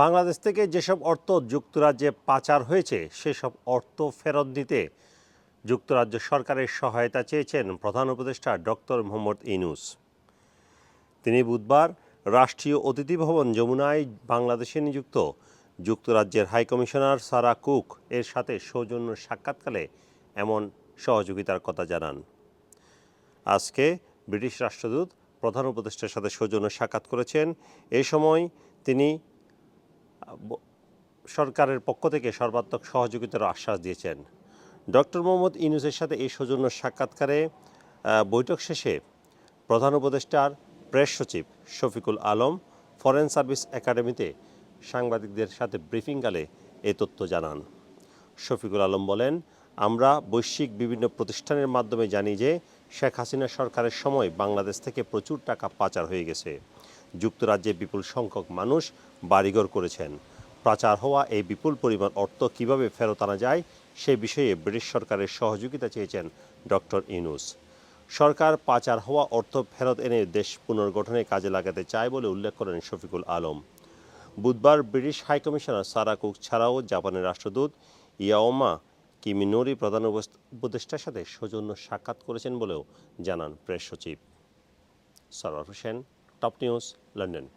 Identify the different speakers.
Speaker 1: বাংলাদেশ থেকে যেসব অর্থ যুক্তরাজ্যে পাচার হয়েছে, সেসব অর্থ ফেরত দিতে যুক্তরাজ্য সরকারের সহায়তা চেয়েছেন প্রধান উপদেষ্টা ডক্টর মোহাম্মদ ইনুস তিনি বুধবার রাষ্ট্রীয় অতিথি ভবন যমুনায় বাংলাদেশে নিযুক্ত যুক্তরাজ্যের হাইকমিশনার সারা কুক এর সাথে সৌজন্য সাক্ষাৎকালে এমন সহযোগিতার কথা জানান। আজকে ব্রিটিশ রাষ্ট্রদূত প্রধান উপদেষ্টার সাথে সৌজন্য সাক্ষাৎ করেছেন। এ সময় তিনি সরকারের পক্ষ থেকে সর্বাত্মক সহযোগিতার আশ্বাস দিয়েছেন। ডক্টর মোহাম্মদ ইনুসের সাথে এই সৌজন্য সাক্ষাৎকারে বৈঠক শেষে প্রধান উপদেষ্টার প্রেস সচিব শফিকুল আলম ফরেন সার্ভিস একাডেমিতে সাংবাদিকদের সাথে ব্রিফিংকালে এ তথ্য জানান। শফিকুল আলম বলেন, আমরা বৈশ্বিক বিভিন্ন প্রতিষ্ঠানের মাধ্যমে জানি যে শেখ হাসিনা সরকারের সময় বাংলাদেশ থেকে প্রচুর টাকা পাচার হয়ে গেছে। যুক্তরাজ্যে বিপুল সংখ্যক মানুষ বাড়িঘর করেছেন। পাচার হওয়া এই বিপুল পরিমাণ অর্থ কীভাবে ফেরত আনা যায়, সে বিষয়ে ব্রিটিশ সরকারের সহযোগিতা চেয়েছেন ডক্টর ইনুস সরকার পাচার হওয়া অর্থ ফেরত এনে দেশ পুনর্গঠনে কাজে লাগাতে চায় বলে উল্লেখ করেন শফিকুল আলম। বুধবার ব্রিটিশ হাইকমিশনার সারা কুক ছাড়াও জাপানের রাষ্ট্রদূত ইয়াওমা কিমিনোরি প্রধান উপদেষ্টার সাথে সৌজন্য সাক্ষাৎ করেছেন বলেও জানান প্রেস সচিব। Sarwar Hossain Top News, London.